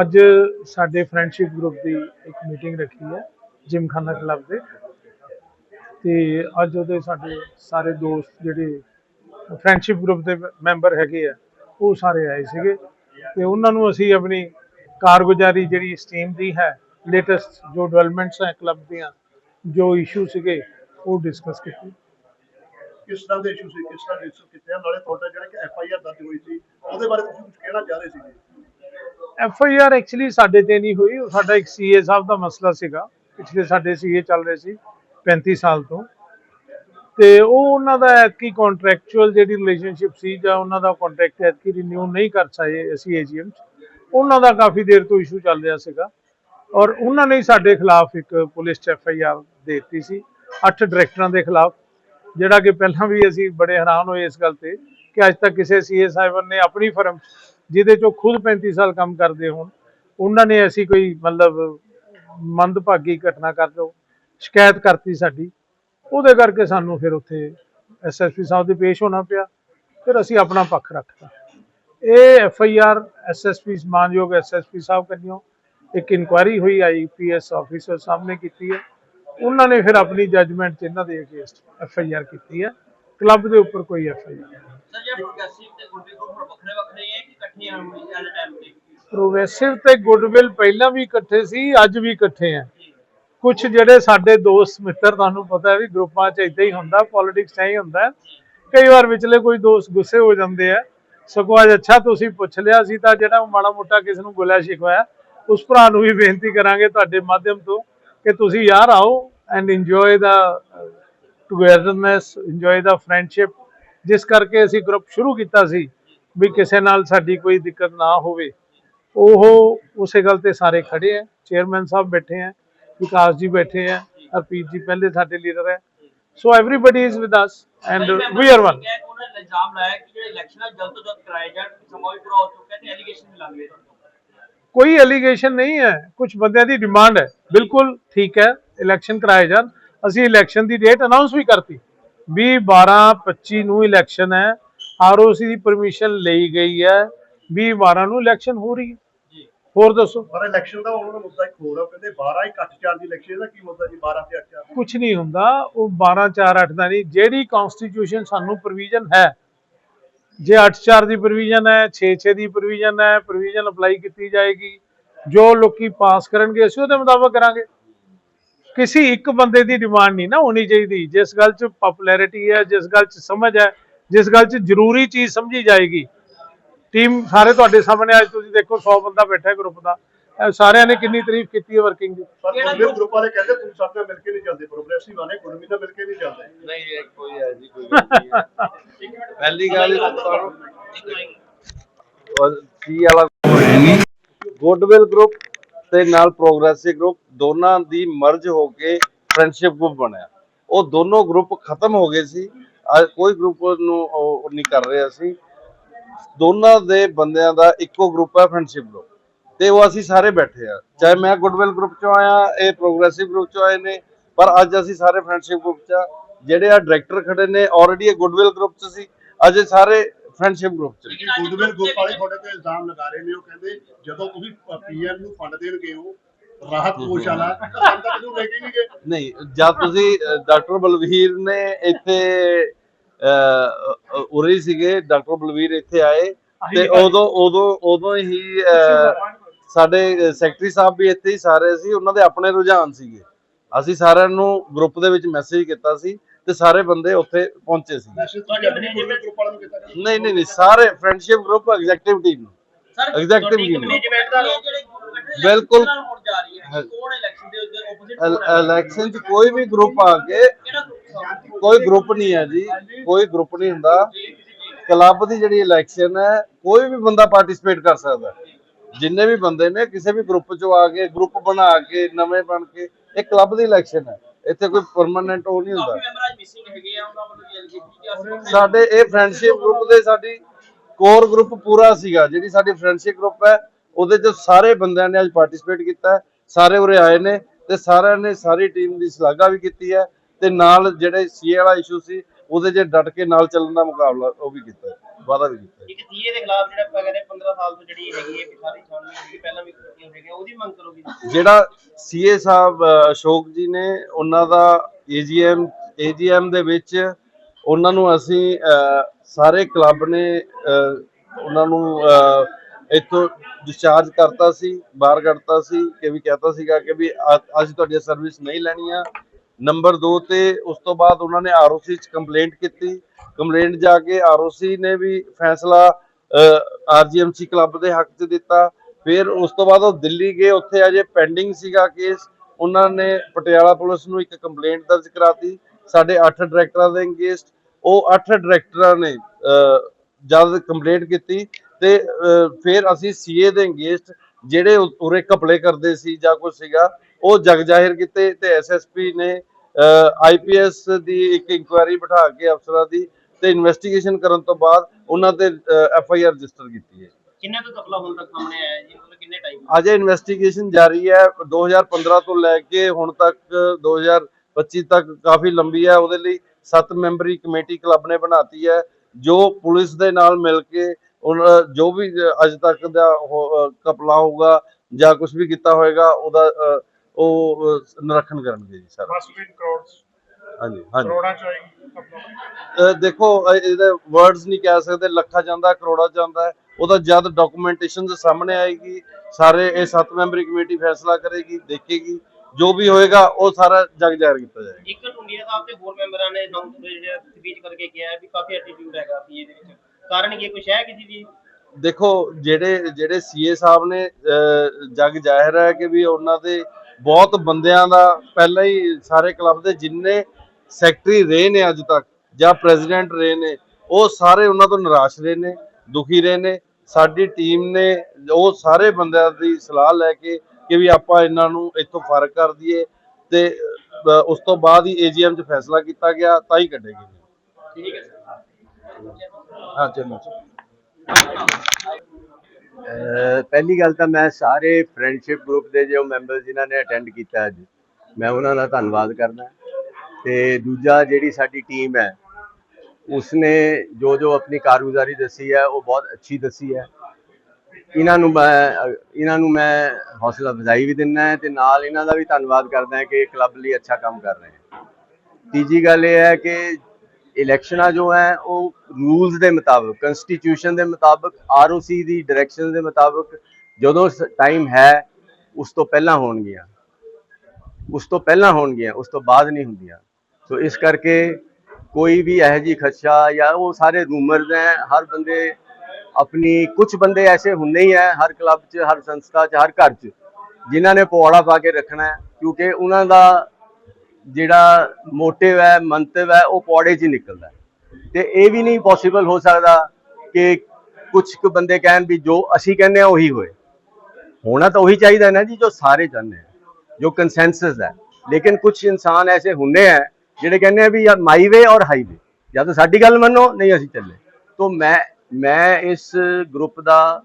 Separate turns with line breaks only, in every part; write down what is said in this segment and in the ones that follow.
ਅੱਜ ਸਾਡੇ friendship group ਦੀ ਇੱਕ ਮੀਟਿੰਗ ਰੱਖੀ ਹੈ, ਜਿਮਖਾਨਾ ਕਲੱਬ ਦੇ। ਤੇ ਅੱਜ ਉਹਦੇ ਸਾਡੇ ਸਾਰੇ ਦੋਸਤ ਜਿਹੜੇ ਫਰੈਂਡਸ਼ਿਪ ਗਰੁੱਪ ਦੇ ਮੈਂਬਰ ਹੈਗੇ ਆ, ਉਹ ਸਾਰੇ ਆਏ ਸੀਗੇ। ਤੇ ਉਹਨਾਂ ਨੂੰ ਅਸੀਂ ਆਪਣੀ ਕਾਰਗੁਜ਼ਾਰੀ ਜਿਹੜੀ ਇਸ ਦੀ ਹੈ ਲੇਟੈਸਟ ਜੋ ਡਿਵੈਲਪਮੈਂਟਸ ਹੈ ਕਲੱਬ ਦੀਆਂ, ਜੋ ਇਸ਼ੂ ਸੀਗੇ, ਉਹ ਡਿਸਕਸ ਕੀਤੇ।
ਕਿਸ ਤਰ੍ਹਾਂ ਦੇ ਇਸ਼ੂ ਸੀ, ਕਿਸ ਤਰ੍ਹਾਂ ਡਿਸਕਸ ਕੀਤੇ ਨਾਲੇ ਤੁਹਾਡਾ ਜਿਹੜਾ ਕਿ ਐਫ ਆਈ ਆਰ ਦਰਜ ਹੋਈ ਸੀ, ਉਹਦੇ ਬਾਰੇ ਤੁਸੀਂ ਕੁਝ ਕਹਿਣਾ ਚਾਹ ਰਹੇ ਸੀਗੇ?
ਐਫ ਆਈ ਆਰ ਐਕਚੁਅਲੀ ਸਾਡੇ ਤੇ ਨਹੀਂ ਹੋਈ। ਉਹ ਸਾਡਾ ਇੱਕ ਸੀਏ ਸਾਹਿਬ ਦਾ ਮਸਲਾ ਸੀਗਾ। ਪਿਛਲੇ ਸਾਡੇ ਸੀਏ ਚੱਲ ਰਹੇ ਸੀ 35 ਸਾਲ ਤੋਂ। ਤੇ ਉਹ ਉਹਨਾਂ ਦਾ ਐਤਕੀ ਕੰਟਰੈਕਚੁਅਲ ਜਿਹੜੀ ਰਿਲੇਸ਼ਨਸ਼ਿਪ ਸੀ ਜਾਂ ਉਹਨਾਂ ਦਾ ਕੰਟਰੈਕਟ ਐਤਕੀ ਰਿਨਿਊ ਨਹੀਂ ਕਰ ਸਕੇ ਅਸੀਂ ਏਜੀਐਮ ਉਹਨਾਂ ਦਾ ਕਾਫੀ ਦੇਰ ਤੋਂ ਇਸ਼ੂ ਚੱਲ ਰਿਹਾ ਸੀਗਾ। ਔਰ ਉਹਨਾਂ ਨੇ ਸਾਡੇ ਖਿਲਾਫ ਇੱਕ ਪੁਲਿਸ ਐਫ ਆਈ ਆਰ ਦੇ ਦਿੱਤੀ ਸੀ। ਅੱਠ ਡਾਇਰੈਕਟਰਾਂ ਦੇ ਖਿਲਾਫ। ਜਿਹੜਾ ਕਿ ਪਹਿਲਾਂ ਵੀ ਅਸੀਂ ਬੜੇ ਹੈਰਾਨ ਹੋਏ ਇਸ ਗੱਲ ਤੇ ਕਿ ਅੱਜ ਤੱਕ ਕਿਸੇ ਸੀਏ ਸਾਹਿਬ ਨੇ ਆਪਣੀ ਫਰਮ ਜਿਹਦੇ ਚੋਂ ਖੁਦ 35 ਸਾਲ ਕੰਮ ਕਰਦੇ ਹੋਣ, ਉਹਨਾਂ ਨੇ ਐਸੀ ਕੋਈ ਮਤਲਬ ਮੰਦਭਾਗੀ ਘਟਨਾ ਕਰ ਜੋ ਸ਼ਿਕਾਇਤ ਕਰਤੀ ਸਾਡੀ, ਉਹਦੇ ਕਰਕੇ ਸਾਨੂੰ ਫਿਰ ਉੱਥੇ ਐਸਐਸਪੀ ਸਾਹਿਬ ਦੇ ਪੇਸ਼ ਹੋਣਾ ਪਿਆ, ਫਿਰ ਅਸੀਂ ਆਪਣਾ ਪੱਖ ਰੱਖਤਾ। ਇਹ ਐਫ ਆਈ ਆਰ ਐਸਐਸਪੀ ਮਾਨਯੋਗ ਐਸਐਸਪੀ ਸਾਹਿਬ ਕੰਨਿਓ, ਇੱਕ ਇਨਕੁਆਇਰੀ ਹੋਈ ਆਈਪੀਐਸ ਆਫੀਸਰ ਸਾਹਮਣੇ ਕੀਤੀ ਹੈ। ਉਹਨਾਂ ਨੇ ਫਿਰ ਆਪਣੀ ਜੱਜਮੈਂਟ ਚ ਇਹਨਾਂ ਦੇ ਅਗੇਂਸਟ ਐਫ ਆਈ ਆਰ ਕੀਤੀ ਹੈ। ਕਲੱਬ ਦੇ ਉੱਪਰ ਕੋਈ ਐਫ ਆਈ ਆਰ
ਸਰ, ਜੇ ਪ੍ਰੋਗਰੈਸਿਵ ਤੇ ਗੁੱਡੀ ਗਰੁੱਪ ਵੱਖਰੇ ਵੱਖਰੇ ਹੈ ਕਿ ਇਕੱਠੀਆਂ ਹੋਈਆਂ ਟਾਈਮ ਤੇ
ਪ੍ਰੋਗਰੈਸਿਵ ਤੇ ਗੁੱਡਵਿਲ ਪਹਿਲਾਂ ਵੀ ਇਕੱਠੇ ਸੀ, ਅੱਜ ਵੀ ਇਕੱਠੇ ਆ। ਕੁਝ ਜਿਹੜੇ ਸਾਡੇ ਦੋਸਤ ਮਿੱਤਰ, ਤੁਹਾਨੂੰ ਪਤਾ ਹੈ ਵੀ ਗਰੁੱਪਾਂ 'ਚ ਇਦਾਂ ਹੀ ਹੁੰਦਾ ਪੋਲਿਟਿਕਸ ਐ ਹੀ ਹੁੰਦਾ। ਕਈ ਵਾਰ ਵਿਚਲੇ ਕੋਈ ਦੋਸਤ ਗੁੱਸੇ ਹੋ ਜਾਂਦੇ ਆ। ਸਗੋਂ ਅੱਜ ਅੱਛਾ ਤੁਸੀਂ ਪੁੱਛ ਲਿਆ ਸੀ ਤਾਂ ਜਿਹੜਾ ਮਾੜਾ ਮੋਟਾ ਕਿਸ ਨੂੰ ਗੁਲਿਆ ਸ਼ਿਕਵਾਇਆ ਉਸ ਭਰਾ ਨੂੰ ਵੀ ਬੇਨਤੀ ਕਰਾਂਗੇ ਤੁਹਾਡੇ ਮਾਧਿਅਮ ਤੋਂ ਕਿ ਤੁਸੀਂ ਯਾਰ ਆਓ ਐਂਡ ਇੰਜੋਏ ਦਾ ਟੁਗੇਦਰਨੈਸ ਇੰਜੋਏ ਦਾ ਫਰੈਂਡਸ਼ਿਪ ਜਿਸ ਕਰਕੇ ਅਸੀਂ ਗਰੁੱਪ ਸ਼ੁਰੂ ਕੀਤਾ ਸੀ। ਵੀ ਕਿਸੇ ਨਾਲ ਸਾਡੀ ਕੋਈ ਦਿੱਕਤ ਨਾ ਹੋਵੇ। ਉਹ ਉਸੇ ਗੱਲ ਤੇ ਸਾਰੇ ਖੜੇ ਆ। ਚੇਅਰਮੈਨ ਸਾਹਿਬ ਬੈਠੇ ਆ ਵਿਕਾਸ ਜੀ ਬੈਠੇ ਆ ਹਰਪ੍ਰੀਤ ਜੀ ਪਹਿਲੇ ਸਾਡੇ ਲੀਡਰ ਹੈ so everybody is with us and we are one
ਇਲਜ਼ਾਮ ਲਾਇਆ ਕਿ ਜਿਹੜੇ ਇਲੈਕਸ਼ਨ ਜਲਦ ਤੋਂ ਜਲਦ ਕਰਾਏ ਜਾਣ ਸਮਾਂ ਵੀ ਪੂਰਾ ਹੋ ਚੁੱਕਾ ਤੇ ਐਲੀਗੇਸ਼ਨ ਵੀ ਲੱਗ ਰਹੇ ਤੁਹਾਨੂੰ।
ਕੋਈ ਐਲੀਗੇਸ਼ਨ ਨਹੀਂ ਹੈ ਕੁਝ ਬੰਦਿਆਂ ਦੀ ਡਿਮਾਂਡ ਹੈ। ਬਿਲਕੁਲ ਠੀਕ ਹੈ ਇਲੈਕਸ਼ਨ ਕਰਾਏ ਜਾਣ। ਅਸੀਂ ਇਲੈਕਸ਼ਨ ਦੀ ਡੇਟ ਅਨਾਉਂਸ ਵੀ ਕਰਤੀ। 20 12 25 ਨੂੰ ਇਲੈਕਸ਼ਨ ਹੈ। ਆਰਓਸੀ ਦੀ ਪਰਮਿਸ਼ਨ ਲਈ ਗਈ ਹੈ 20 12 ਨੂੰ ਇਲੈਕਸ਼ਨ ਹੋ ਰਹੀ ਹੈ।
ਜੀ।
ਹੋਰ ਦੱਸੋ।
ਪਰ ਇਲੈਕਸ਼ਨ ਦਾ ਉਹਨਾਂ ਦਾ ਮੁੱਦਾ ਇੱਕ ਹੋਰ ਆ ਕਹਿੰਦੇ 12 ਇੱਕ 8 4 ਦੀ ਇਲੈਕਸ਼ਨ ਦਾ ਕੀ ਮੁੱਦਾ ਜੀ 12 ਤੇ 8 4
ਕੁਝ ਨਹੀਂ ਹੁੰਦਾ ਉਹ 12 4 8 ਦਾ ਨਹੀਂ ਜਿਹੜੀ ਕਨਸਟੀਟਿਊਸ਼ਨ ਸਾਨੂੰ ਪ੍ਰੋਵੀਜ਼ਨ ਹੈ। ਜੇ 8 4 ਦੀ ਪ੍ਰੋਵੀਜ਼ਨ ਹੈ 6 6 ਦੀ ਪ੍ਰੋਵੀਜ਼ਨ ਹੈ ਪ੍ਰੋਵੀਜ਼ਨ ਅਪਲਾਈ ਕੀਤੀ ਜਾਏਗੀ ਜੋ ਲੋਕੀ ਪਾਸ ਕਰਨਗੇ ਅਸੀਂ ਉਹਦੇ ਮੁਤਾਬਕ ਕਰਾਂਗੇ। ਕਿਸੇ ਇੱਕ ਬੰਦੇ ਦੀ ਡਿਮਾਂਡ ਨਹੀਂ ਨਾ ਹੋਣੀ ਚਾਹੀਦੀ ਜਿਸ ਗੱਲ 'ਚ ਪਪੂਲੈਰਿਟੀ ਹੈ ਜਿਸ ਗੱਲ 'ਚ ਸਮਝ ਹੈ ਜਿਸ ਗੱਲ 'ਚ ਜ਼ਰੂਰੀ ਚੀਜ਼ ਸਮਝੀ ਜਾਏਗੀ। ਟੀਮ ਸਾਰੇ ਤੁਹਾਡੇ ਸਾਹਮਣੇ ਅੱਜ ਤੁਸੀਂ ਦੇਖੋ 100 ਬੰਦਾ ਬੈਠਾ ਗਰੁੱਪ ਦਾ। ਸਾਰਿਆਂ ਨੇ ਕਿੰਨੀ ਤਾਰੀਫ ਕੀਤੀ ਹੈ ਵਰਕਿੰਗ ਦੀ?
ਪਰ
ਕਿਹੜਾ
ਗੁਰਮਿਲ ਗਰੁੱਪ ਵਾਲੇ ਕਹਿੰਦੇ ਤੁਸੀਂ ਸਾਡੇ ਨਾਲ ਮਿਲ ਕੇ ਨਹੀਂ ਚੱਲਦੇ ਪ੍ਰੋਗਰੈਸਿਵ ਵਾਲੇ ਗੁਰਮਿਲ ਨਾਲ ਮਿਲ ਕੇ ਨਹੀਂ ਚੱਲਦੇ
ਨਹੀਂ ਇਹ ਕੋਈ ਐਸੀ ਕੋਈ ਗੱਲ ਨਹੀਂ ਹੈ। ਪਹਿਲੀ ਗੱਲ ਤੁਹਾਨੂੰ ਵਾਲਾ ਗੁੱਡਵਿਲ ਗਰੁੱਪ ਤੇ ਨਾਲ ਪ੍ਰੋਗਰੈਸਿਵ ਗਰੁੱਪ ਦੋਨਾਂ ਦੀ ਮਰਜ ਹੋ ਕੇ ਫਰੈਂਡਸ਼ਿਪ ਗਰੁੱਪ ਬਣਿਆ। ਉਹ ਦੋਨੋਂ ਗਰੁੱਪ ਖਤਮ ਹੋ ਗਏ ਸੀ। ਅੱਜ ਕੋਈ ਗਰੁੱਪ ਨੂੰ ਉਹ ਨਹੀਂ ਕਰ ਰਿਹਾ ਸੀ ਦੋਨਾਂ ਦੇ ਬੰਦਿਆਂ ਦਾ ਇੱਕੋ ਗਰੁੱਪ ਹੈ ਫਰੈਂਡਸ਼ਿਪ ਗਰੁੱਪ ਤੇ ਉਹ ਅਸੀਂ ਸਾਰੇ ਬੈਠੇ ਆ। ਚਾਹੇ ਮੈਂ ਗੁੱਡਵਿਲ ਗਰੁੱਪ ਚੋਂ ਆਇਆ ਇਹ ਪ੍ਰੋਗਰੈਸਿਵ ਗਰੁੱਪ ਚੋਂ ਆਏ ਨੇ ਪਰ ਅੱਜ ਅਸੀਂ ਸਾਰੇ ਫਰੈਂਡਸ਼ਿਪ ਗਰੁੱਪ ਚ ਜਿਹੜੇ ਆ ਡਾਇਰੈਕਟਰ ਖੜੇ ਨੇ ਆਲਰੇਡੀ ਇਹ ਗੁੱਡਵਿਲ ਗਰੁੱਪ ਚ ਸੀ। ਅੱਜ ਸਾਰੇ ਫਰੈਂਡਸ਼ਿਪ ਗਰੁੱਪ ਚ।
ਗੁਰਮਿਲ ਗਰੁੱਪ ਵਾਲੇ ਤੁਹਾਡੇ ਤੇ ਇਲਜ਼ਾਮ ਲਗਾ ਰਹੇ ਨੇ ਉਹ ਕਹਿੰਦੇ ਜਦੋਂ ਤੁਸੀਂ ਪੀਐਮ ਨੂੰ ਫੰਡ ਦੇਣ ਗਏ ਹੋ ਰਾਹਤ ਤਾਂ ਲੈ ਕੇ ਨਹੀਂ ਗਏ।
ਨਹੀਂ ਜਦ ਤੁਸੀਂ ਡਾਕਟਰ ਬਲਵੀਰ ਨੇ ਇੱਥੇ ਉਰੇ ਹੀ ਸੀਗੇ ਡਾਕਟਰ ਬਲਵੀਰ ਇੱਥੇ ਆਏ। ਤੇ ਉਦੋਂ ਉਦੋਂ ਉਦੋਂ ਹੀ ਸਾਡੇ ਸੈਕਟਰੀ ਸਾਹਿਬ ਵੀ ਇੱਥੇ ਹੀ ਸਾਰੇ ਸੀ ਉਹਨਾਂ ਦੇ ਆਪਣੇ ਰੁਝਾਨ ਸੀਗੇ। ਅਸੀਂ ਸਾਰਿਆਂ ਨੂੰ ਗਰੁੱਪ ਦੇ ਵਿੱਚ ਮੈਸੇਜ ਕੀਤਾ ਸੀ ਤੇ ਸਾਰੇ ਬੰਦੇ ਉੱਥੇ ਪਹੁੰਚੇ ਸੀ। ਨਹੀਂ ਨਹੀਂ ਨਹੀਂ ਸਾਰੇ ਫਰੈਂਡਸ਼ਿਪ ਗਰੁੱਪ ਐਗਜ਼ੈਕਟਿਵ ਟੀਮ
ਜਿਹੜੇ group
ਬਿਲਕੁਲ।
ਇਲੈਕਸ਼ਨ
'ਚ ਕੋਈ ਵੀ ਗਰੁੱਪ ਆ ਕੇ ਕੋਈ ਗਰੁੱਪ ਨਹੀਂ ਹੈ ਜੀ, ਕੋਈ ਗਰੁੱਪ ਨਹੀਂ ਹੁੰਦਾ। ਕਲੱਬ ਦੀ ਜਿਹੜੀ ਇਲੈਕਸ਼ਨ ਹੈ, ਕੋਈ ਵੀ ਬੰਦਾ ਪਾਰਟਿਸਿਪੇਟ ਕਰ ਸਕਦਾ ਜਿੰਨੇ ਵੀ ਬੰਦੇ ਨੇ, ਕਿਸੇ ਵੀ ਗਰੁੱਪ ਚੋਂ ਆ ਕੇ ਗਰੁੱਪ ਬਣਾ ਕੇ, ਨਵੇਂ ਬਣ ਕੇ, ਇਹ ਕਲੱਬ ਦੀ ਇਲੈਕਸ਼ਨ ਹੈ। ਇੱਥੇ ਕੋਈ ਪਰਮਨੈਂਟ ਉਹ ਨਹੀਂ ਹੁੰਦਾ। ਸਾਡੇ ਇਹ ਫਰੈਂਡਸ਼ਿਪ ਗਰੁੱਪ ਦੇ ਸਾਡੀ ਕੋਰ ਗਰੁੱਪ ਪੂਰਾ ਸੀਗਾ, ਜਿਹੜੀ ਸਾਡੀ ਫਰੈਂਡਸ਼ਿਪ ਗਰੁੱਪ ਹੈ, ਉਹਦੇ ਚ ਸਾਰੇ ਬੰਦਿਆਂ ਨੇ ਅੱਜ ਪਾਰਟਿਸਿਪੇਟ ਕੀਤਾ ਸਾਰੇ ਉਰੇ ਆਏ ਨੇ ਤੇ ਸਾਰਿਆਂ ਨੇ ਸਾਰੀ ਟੀਮ ਦੀ ਸ਼ਲਾਘਾ ਵੀ ਕੀਤੀ ਹੈ। ਤੇ ਨਾਲ ਜਿਹੜੇ ਸੀਏ ਵਾਲਾ ਇਸ਼ੂ ਸੀ ਉਹਦੇ 'ਚ ਡਟ ਕੇ ਨਾਲ ਚੱਲਣ ਦਾ ਮੁਕਾਬਲਾ ਉਹ ਵੀ ਕੀਤਾ ਹੈ। ਵਾਅਦਾ ਵੀ ਕੀਤਾ
ਇੱਕ ਸੀਏ ਦੇ ਖਿਲਾਫ ਜਿਹੜਾ ਆਪਾਂ ਕਹਿੰਦੇ 15 ਸਾਲ ਤੋਂ ਜਿਹੜੀ ਹੈਗੀ ਹੈ ਵੀ ਸਾਰੀ ਛਾਣਨੀ ਹੋਈ ਪਹਿਲਾਂ ਵੀ ਕੀਤੀਆਂ ਹੈਗੀਆਂ ਉਹਦੀ ਮੰਗ ਕਰੋਗੇ
ਜਿਹੜਾ ਸੀਏ ਸਾਹਿਬ ਅਸ਼ੋਕ ਜੀ ਨੇ ਉਹਨਾਂ ਦਾ ਏਜੀਐਮ ਏਜੀਐਮ ਦੇ ਵਿੱਚ ਉਹਨਾਂ ਨੂੰ ਅਸੀਂ ਸਾਰੇ ਕਲੱਬ ਨੇ ਉਹਨਾਂ ਨੂੰ ਇੱਥੋਂ ਡਿਸਚਾਰਜ ਕਰਤਾ ਸੀ ਬਾਹਰ ਕੱਢਤਾ ਸੀ ਕਿ ਵੀ ਕਹਤਾ ਸੀਗਾ ਕਿ ਵੀ ਅੱਜ ਤੁਹਾਡੀ ਸਰਵਿਸ ਨਹੀਂ ਲੈਣੀ ਆ ਨੰਬਰ 2 ਤੇ ਉਸ ਤੋਂ ਬਾਅਦ ਉਹਨਾਂ ਨੇ ਆਰਓਸੀ ਚ ਕੰਪਲੇਂਟ ਕੀਤੀ। ਕੰਪਲੇਂਟ ਜਾ ਕੇ ਆਰਓਸੀ ਨੇ ਵੀ ਫੈਸਲਾ ਆਰਜੀਐਮਸੀ ਕਲੱਬ ਦੇ ਹੱਕ 'ਚ ਦਿੱਤਾ। ਫਿਰ ਉਸ ਤੋਂ ਬਾਅਦ ਉਹ ਦਿੱਲੀ ਗਏ। ਉੱਥੇ ਅਜੇ ਪੈਂਡਿੰਗ ਸੀਗਾ ਕੇਸ ਉਹਨਾਂ ਨੇ ਪਟਿਆਲਾ ਪੁਲਿਸ ਨੂੰ ਇੱਕ ਕੰਪਲੇਂਟ ਦਰਜ ਕਰਾਤੀ। ਸਾਡੇ 8 ਡਾਇਰੈਕਟਰਾਂ ਦੇ ਅਗੇਂਸਟ ਉਹ 8 ਡਾਇਰੈਕਟਰਾਂ ਨੇ ਅਹ, ਜਦ ਕੰਪਲੇਂਟ ਕੀਤੀ ਤੇ ਫਿਰ ਅਸੀਂ ਸੀਏ ਦੇ ਅਗੇਂਸਟ ਜਿਹੜੇ ਉਰੇ ਘਪਲੇ ਕਰਦੇ ਸੀ ਜਾਂ ਕੁਝ ਸੀਗਾ ਉਹ ਜਗ ਜਾਹਿਰ ਕੀਤੇ ਤੇ ਐਸਐਸਪੀ ਨੇ ਆਈਪੀਐਸ ਦੀ ਇੱਕ ਇਨਕੁਆਇਰੀ ਬਿਠਾ ਕੇ ਅਫਸਰਾਂ ਦੀ ਤੇ ਇਨਵੈਸਟੀਗੇਸ਼ਨ ਕਰਨ ਤੋਂ ਬਾਅਦ ਉਹਨਾਂ ਤੇ ਐਫਆਈਆਰ ਰਜਿਸਟਰ ਕੀਤੀ ਹੈ।
ਕਿੰਨੇ ਤੋਂ ਕਪਲਾ ਹੁਣ ਤੱਕ ਸਾਹਮਣੇ ਆਇਆ ਜੀ? ਮਤਲਬ ਕਿੰਨੇ ਟਾਈਮ
ਅਜੇ ਇਨਵੈਸਟੀਗੇਸ਼ਨ ਜਾਰੀ ਹੈ। 2015 ਤੋਂ ਲੈ ਕੇ ਹੁਣ ਤੱਕ 2025 ਤੱਕ ਕਾਫੀ ਲੰਬੀ ਹੈ। ਉਹਦੇ ਲਈ 7 ਮੈਂਬਰੀ ਕਮੇਟੀ ਕਲੱਬ ਨੇ ਬਣਾਤੀ ਹੈ। ਜੋ ਪੁਲਿਸ ਦੇ ਨਾਲ ਮਿਲ ਕੇ ਜੋ ਵੀ ਅੱਜ ਤੱਕ ਦਾ ਘਪਲਾ ਹੋਊਗਾ ਜਾਂ ਕੁਝ ਵੀ ਕੀਤਾ ਹੋਏਗਾ ਉਹਦਾ ਉਹ ਨਿਰੀਖਣ ਕਰਨਗੇ ਜੀ ਸਰ।
ਮਸਟ
ਹਾਂਜੀ ਹਾਂਜੀ।
ਕਰੋੜਾਂ ਚ
ਦੇਖੋ ਅ, ਇਹਦੇ ਵਰਡਸ ਨਹੀਂ ਕਹਿ ਸਕਦੇ ਲੱਖਾਂ ਜਾਂਦਾ ਕਰੋੜਾਂ ਜਾਂਦਾ। ਹੈ ਉਹਦਾ ਜਦ ਡਾਕੂਮੈਂਟੇਸ਼ਨ ਦੇ ਸਾਹਮਣੇ ਆਏਗੀ ਸਾਰੇ ਇਹ ਸੱਤ ਮੈਂਬਰੀ ਕਮੇਟੀ ਫੈਸਲਾ ਕਰੇਗੀ ਦੇਖੇਗੀ। ਜੋ ਵੀ ਹੋਏਗਾ ਉਹ ਸਾਰਾ ਜਗ ਜਾਹਿਰ ਕੀਤਾ ਜਾਏਗਾ।
ਇੱਕ ਟੁੰਡੀਆ ਸਾਹਿਬ ਤੇ ਹੋਰ ਮੈਂਬਰਾਂ ਨੇ ਜਿਹੜਾ ਸਪੀਚ ਕਰਕੇ ਕਿਹਾ ਵੀ ਕਾਫੀ ਐਟੀਟਿਊਡ ਹੈਗਾ ਸੀਏ ਦੇ ਵਿੱਚ। ਕਾਰਨ ਕੀ ਹੈ? ਕੁਛ ਹੈ ਕਿਸੇ ਦੀ?
ਦੇਖੋ ਜਿਹੜੇ ਜਿਹੜੇ ਸੀਏ ਸਾਹਿਬ ਨੇ ਅ, ਜਗ ਜਾਹਿਰ ਹੈ ਕਿ ਵੀ ਉਹਨਾਂ ਦੇ ਬਹੁਤ ਬੰਦਿਆਂ ਦਾ ਪਹਿਲਾਂ ਹੀ ਸਾਰੇ ਕਲੱਬ ਦੇ ਜਿੰਨੇ ਸੈਕਟਰੀ ਰਹੇ ਨੇ ਅੱਜ ਤੱਕ ਜਾਂ ਪ੍ਰੈਜ਼ੀਡੈਂਟ ਰਹੇ ਨੇ ਉਹ ਸਾਰੇ ਉਹਨਾਂ ਤੋਂ ਨਿਰਾਸ਼ ਰਹੇ ਨੇ ਦੁਖੀ ਰਹੇ ਨੇ। ਸਾਡੀ ਟੀਮ ਨੇ ਉਹ ਸਾਰੇ ਬੰਦਿਆਂ ਦੀ ਸਲਾਹ ਲੈ ਕੇ ਕਿ ਵੀ ਆਪਾਂ ਇਹਨਾਂ ਨੂੰ ਇੱਥੋਂ ਫ਼ਰਕ ਕਰ ਦਈਏ ਤੇ ਉਸ ਤੋਂ ਬਾਅਦ ਹੀ ਏਜੀਐਮ 'ਚ ਫੈਸਲਾ ਕੀਤਾ ਗਿਆ ਤਾਂ ਹੀ ਕੱਢੇਗੇ
ਠੀਕ ਹੈ ਸਰ।
ਹਾਂ ਚਲੋ
ਪਹਿਲੀ ਗੱਲ ਤਾਂ ਮੈਂ ਸਾਰੇ ਫਰੈਂਡਸ਼ਿਪ ਗਰੁੱਪ ਦੇ ਜੋ ਮੈਂਬਰ ਜਿਨ੍ਹਾਂ ਨੇ ਅਟੈਂਡ ਕੀਤਾ ਅੱਜ, ਮੈਂ ਉਹਨਾਂ ਦਾ ਧੰਨਵਾਦ ਕਰਦਾ। ਤੇ ਦੂਜਾ ਜਿਹੜੀ ਸਾਡੀ ਟੀਮ ਹੈ, ਉਸਨੇ ਜੋ ਜੋ ਆਪਣੀ ਕਾਰਗੁਜ਼ਾਰੀ ਦੱਸੀ ਹੈ, ਉਹ ਬਹੁਤ ਅੱਛੀ ਦੱਸੀ ਹੈ। ਇਹਨਾਂ ਨੂੰ ਮੈਂ, ਇਹਨਾਂ ਨੂੰ ਮੈਂ ਹੌਸਲਾ ਅਫਜ਼ਾਈ ਵੀ ਦਿੰਦਾ ਹੈ ਤੇ ਨਾਲ ਇਹਨਾਂ ਦਾ ਵੀ ਧੰਨਵਾਦ ਕਰਦਾ ਹਾਂ ਕਿ ਕਲੱਬ ਲਈ ਅੱਛਾ ਕੰਮ ਕਰ ਰਹੇ ਹੈ ਤੀਜੀ ਗੱਲ ਇਹ ਹੈ ਕਿ ਇਲੈਕਸ਼ਨਾਂ ਜੋ ਹੈ, ਉਹ ਰੂਲਸ ਦੇ ਮੁਤਾਬਕ ਕਨਸਟੀਟਿਊਸ਼ਨ ਦੇ ਮੁਤਾਬਕ ਆਰਓਸੀ ਦੀ ਡਾਇਰੈਕਸ਼ਨ ਦੇ ਮੁਤਾਬਕ ਜਦੋਂ ਟਾਈਮ ਹੈ, ਉਸ ਤੋਂ ਪਹਿਲਾਂ ਹੋਣਗੀਆਂ। ਉਸ ਤੋਂ ਪਹਿਲਾਂ ਹੋਣਗੀਆਂ, ਉਸ ਤੋਂ ਬਾਅਦ ਨਹੀਂ ਹੁੰਦੀਆਂ। ਸੋ ਇਸ ਕਰਕੇ ਕੋਈ ਵੀ ਇਹੋ ਜਿਹੀ ਖਦਸ਼ਾ ਜਾਂ ਉਹ ਸਾਰੇ ਰੂਮਰਸ ਹੈ, ਹਰ ਬੰਦੇ ਆਪਣੀ ਕੁਝ ਬੰਦੇ ਐਸੇ ਹੁੰਦੇ ਹੀ ਹੈ, ਹਰ ਕਲੱਬ 'ਚ, ਹਰ ਸੰਸਥਾ 'ਚ, ਹਰ ਘਰ 'ਚ, ਜਿਨ੍ਹਾਂ ਨੇ ਪੌੜਾ ਪਾ ਕੇ ਰੱਖਣਾ ਕਿਉਂਕਿ ਉਹਨਾਂ ਦਾ ਜਿਹੜਾ ਮੋਟਿਵ ਹੈ, ਮੰਤਵ ਹੈ, ਉਹ ਪੌੜੇ 'ਚ ਹੀ ਨਿਕਲਦਾ ਤੇ ਇਹ ਵੀ ਨਹੀਂ ਪੋਸੀਬਲ ਹੋ ਸਕਦਾ ਕਿ ਕੁਝ ਕੁ ਬੰਦੇ ਕਹਿਣ ਵੀ ਜੋ ਅਸੀਂ ਕਹਿੰਦੇ ਆ ਉਹੀ ਹੋਏ। ਹੋਣਾ ਤਾਂ ਉਹੀ ਚਾਹੀਦਾ ਨਾ ਜੀ, ਜੋ ਸਾਰੇ ਚਾਹੁੰਦੇ ਆ, ਜੋ ਕੰਸੈਂਸਸ ਹੈ। ਲੇਕਿਨ ਕੁਝ ਇਨਸਾਨ ਐਸੇ ਹੁੰਦੇ ਆ, ਜਿਹੜੇ ਕਹਿੰਦੇ ਆ ਵੀ ਯਾਰ ਮਾਈ ਔਰ ਹਾਈਵੇ ਜਾਂ ਤਾਂ ਸਾਡੀ ਗੱਲ ਮੰਨੋ, ਨਹੀਂ ਅਸੀਂ ਚੱਲੇ। ਤੋਂ ਮੈਂ ਮੈਂ ਇਸ ਗਰੁੱਪ ਦਾ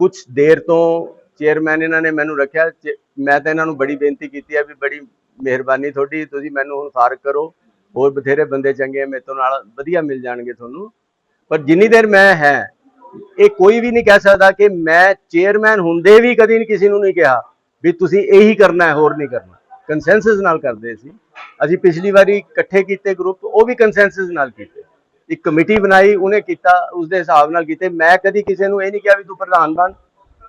ਕੁਝ ਦੇਰ ਤੋਂ ਚੇਅਰਮੈਨ ਇਹਨਾਂ ਨੇ ਮੈਨੂੰ ਰੱਖਿਆ। ਮੈਂ ਤਾਂ ਇਹਨਾਂ ਨੂੰ ਬੜੀ ਬੇਨਤੀ ਕੀਤੀ ਹੈ ਵੀ ਬੜੀ ਮਿਹਰਬਾਨੀ ਤੁਹਾਡੀ, ਤੁਸੀਂ ਮੈਨੂੰ ਹੁਣ ਫਾਰਗ ਕਰੋ। ਹੋਰ ਬਥੇਰੇ ਬੰਦੇ ਚੰਗੇ ਮੇਰੇ ਤੋਂ ਨਾਲ ਵਧੀਆ ਮਿਲ ਜਾਣਗੇ ਤੁਹਾਨੂੰ। ਪਰ ਜਿੰਨੀ ਦੇਰ ਮੈਂ ਹੈ, ਇਹ ਕੋਈ ਵੀ ਨਹੀਂ ਕਹਿ ਸਕਦਾ ਕਿ ਮੈਂ ਚੇਅਰਮੈਨ ਹੁੰਦੇ ਵੀ ਕਦੀ ਨਹੀਂ ਕਿਸੇ ਨੂੰ ਨਹੀਂ ਕਿਹਾ ਵੀ ਤੁਸੀਂ ਇਹੀ ਕਰਨਾ ਹੈ, ਹੋਰ ਨਹੀਂ ਕਰਨਾ। ਕੰਸੈਂਸਸ ਨਾਲ ਕਰਦੇ ਸੀ। ਅਸੀਂ ਪਿਛਲੀ ਵਾਰੀ ਇਕੱਠੇ ਕੀਤੇ ਗਰੁੱਪ ਉਹ ਵੀ ਕੰਸੈਂਸਸ ਨਾਲ ਕੀਤੇ। ਇੱਕ ਕਮੇਟੀ ਬਣਾਈ, ਉਹਨੇ ਕੀਤਾ ਉਸ ਦੇ ਹਿਸਾਬ ਨਾਲ ਕੀਤੇ। ਮੈਂ ਕਦੀ ਕਿਸੇ ਨੂੰ ਇਹ ਨਹੀਂ ਕਿਹਾ ਵੀ ਤੂੰ ਪ੍ਰਧਾਨ ਬਣ।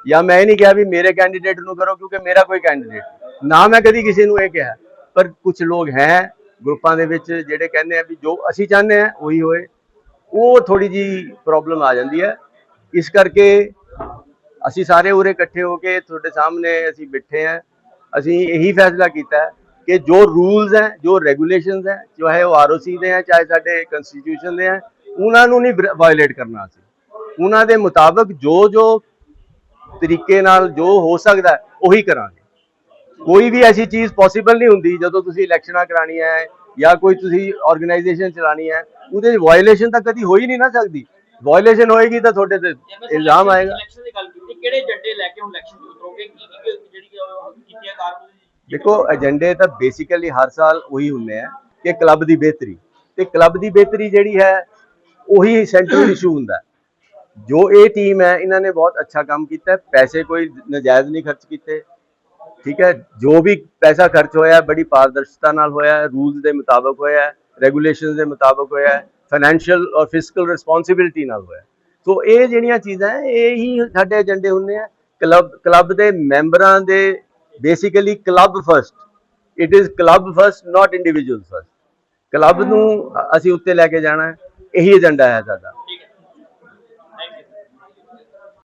ਜਾਂ ਮੈਂ ਇਹ ਨਹੀਂ ਕਿਹਾ ਵੀ ਮੇਰੇ ਕੈਂਡੀਡੇਟ ਨੂੰ ਕਰੋ, ਕਿਉਂਕਿ ਮੇਰਾ ਕੋਈ ਕੈਂਡੀਡੇਟ ਨਾ ਮੈਂ ਕਦੀ ਕਿਸੇ ਨੂੰ ਇਹ ਕਿਹਾ, ਪਰ ਕੁਝ ਲੋਕ ਹੈ ਗਰੁੱਪਾਂ ਦੇ ਵਿੱਚ ਜਿਹੜੇ ਕਹਿੰਦੇ ਆ ਵੀ ਜੋ ਅਸੀਂ ਚਾਹੁੰਦੇ ਆ, ਉਹੀ ਹੋਏ। ਉਹ ਥੋੜੀ ਜੀ ਪ੍ਰੋਬਲਮ ਆ ਜਾਂਦੀ ਹੈ। ਇਸ ਕਰਕੇ ਅਸੀਂ ਸਾਰੇ ਉਰੇ ਇਕੱਠੇ ਹੋ ਕੇ ਤੁਹਾਡੇ ਸਾਹਮਣੇ ਅਸੀਂ ਬੈਠੇ ਆ। ਅਸੀਂ ਇਹੀ ਫੈਸਲਾ ਕੀਤਾ ਹੈ ਕਿ ਜੋ ਰੂਲਸ ਹੈ, ਜੋ ਰੈਗੂਲੇਸ਼ਨਸ ਹੈ, ਚਾਹੇ ਉਹ ਆਰਓਸੀ ਦੇ ਹੈ ਚਾਹੇ ਸਾਡੇ ਕਨਸਟੀਟਿਊਸ਼ਨ ਦੇ ਹੈ ਉਹਨਾਂ ਨੂੰ ਨਹੀਂ ਵਾਇਲੇਟ ਕਰਨਾ ਅਸੀਂ। ਉਹਨਾਂ ਦੇ ਮੁਤਾਬਕ ਜੋ ਜੋ ਤਰੀਕੇ ਨਾਲ ਜੋ ਹੋ ਸਕਦਾ ਉਹੀ ਕਰਾਂਗੇ। ਕੋਈ ਵੀ ਐਸੀ ਚੀਜ਼ ਪੋਸੀਬਲ ਨਹੀਂ ਹੁੰਦੀ ਜਦੋਂ ਤੁਸੀਂ ਇਲੈਕਸ਼ਨਾਂ ਕਰਾਣੀਆਂ ਹੈ ਜਾਂ ਕੋਈ ਤੁਸੀਂ ਆਰਗੇਨਾਈਜੇਸ਼ਨ ਚਲਾਣੀ ਹੈ ਉਹਦੇ ਵਿੱਚ ਵਾਇਲੇਸ਼ਨ ਤਾਂ ਕਦੀ ਹੋ ਹੀ ਨਹੀਂ ਨਾ ਸਕਦੀ। ਵਾਇਲੇਸ਼ਨ ਹੋਏਗੀ ਤਾਂ ਤੁਹਾਡੇ ਤੇ ਇਲਜ਼ਾਮ ਆਏਗਾ।
ਇਲੈਕਸ਼ਨ ਦੀ ਗੱਲ ਕੀਤੀ ਕਿਹੜੇ ਏਜੰਡੇ ਲੈ ਕੇ ਹੁਣ ਇਲੈਕਸ਼ਨ ਚ ਉਤਰੋਗੇ ਕੀ ਕੀ ਜਿਹੜੀ ਉਹ ਕੀਤੀਆਂ ਕਾਰਵਾਈ
ਦੇਖੋ ਏਜੰਡੇ ਤਾਂ ਬੇਸਿਕਲੀ ਹਰ ਸਾਲ ਉਹੀ ਹੁੰਦੇ ਆ ਕਿ ਕਲੱਬ ਦੀ ਬਿਹਤਰੀ। ਤੇ ਕਲੱਬ ਦੀ ਬਿਹਤਰੀ ਜਿਹੜੀ ਹੈ ਉਹੀ ਸੈਂਟਰਲ ਇਸ਼ੂ ਹੁੰਦਾ। ਜੋ ਇਹ ਟੀਮ ਹੈ, ਇਹਨਾਂ ਨੇ ਬਹੁਤ ਅੱਛਾ ਕੰਮ ਕੀਤਾ ਪੈਸੇ ਕੋਈ ਨਜਾਇਜ਼ ਨਹੀਂ ਖਰਚ ਕੀਤੇ। ਠੀਕ ਹੈ, ਜੋ ਵੀ ਪੈਸਾ ਖਰਚ ਹੋਇਆ ਬੜੀ ਪਾਰਦਰਸ਼ਤਾ ਨਾਲ ਹੋਇਆ ਰੂਲਸ ਦੇ ਮੁਤਾਬਕ ਹੋਇਆ ਹੈ ਰੈਗੂਲੇਸ਼ਨਸ ਦੇ ਮੁਤਾਬਕ ਹੋਇਆ ਫਾਈਨੈਂਸ਼ੀਅਲ ਔਰ ਫਿਸਕਲ ਰਿਸਪੌਂਸਿਬਿਲਟੀ ਨਾਲ ਹੋਇਆ ਸੋ ਇਹ ਜਿਹੜੀਆਂ ਚੀਜ਼ਾਂ ਇਹ ਹੀ ਸਾਡੇ ਏਜੰਡੇ ਹੁੰਦੇ ਆ। ਕਲੱਬ ਕਲੱਬ ਦੇ ਮੈਂਬਰਾਂ ਦੇ basically club first it is club first not individual first club ਨੂੰ ਅਸੀਂ ਉੱਤੇ ਲੈ ਕੇ ਜਾਣਾ ਇਹੀ ਏਜੰਡਾ ਹੈ ਸਾਡਾ।